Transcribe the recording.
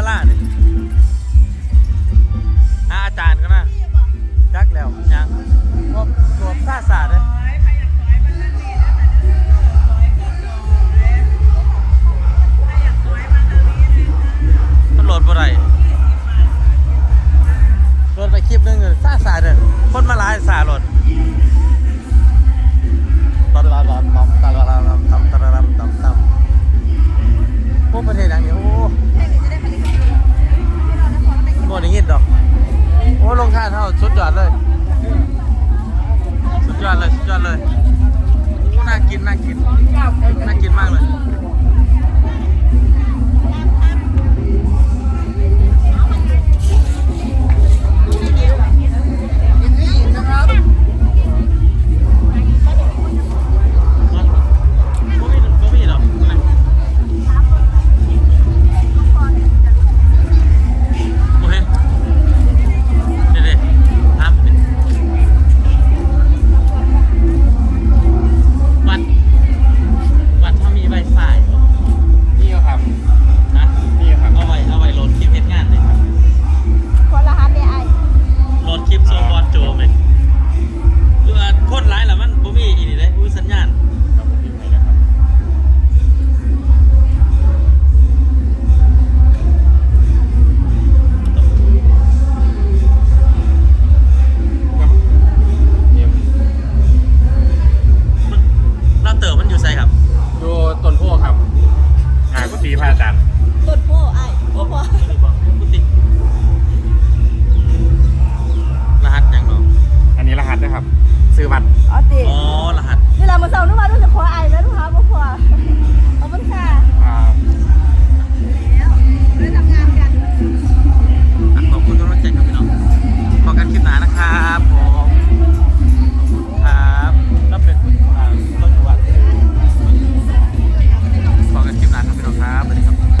าลาดอาจารย์ก็นะจักแล้วยังพวมรวมท่าศาสตร์เลยมัโหลดบ่ไรโหลดไปคลิปนึงเลยท่าศาสตร์เลยคนมาลายศาสตร์โาลาตอนลาลาตอนตาลาลาตำตาลาลาตำตำพวกประเทศ สุดยอดเลย สุดยอดเลย สุดยอดเลยน่ากิน น่ากิน น่ากินมากเลย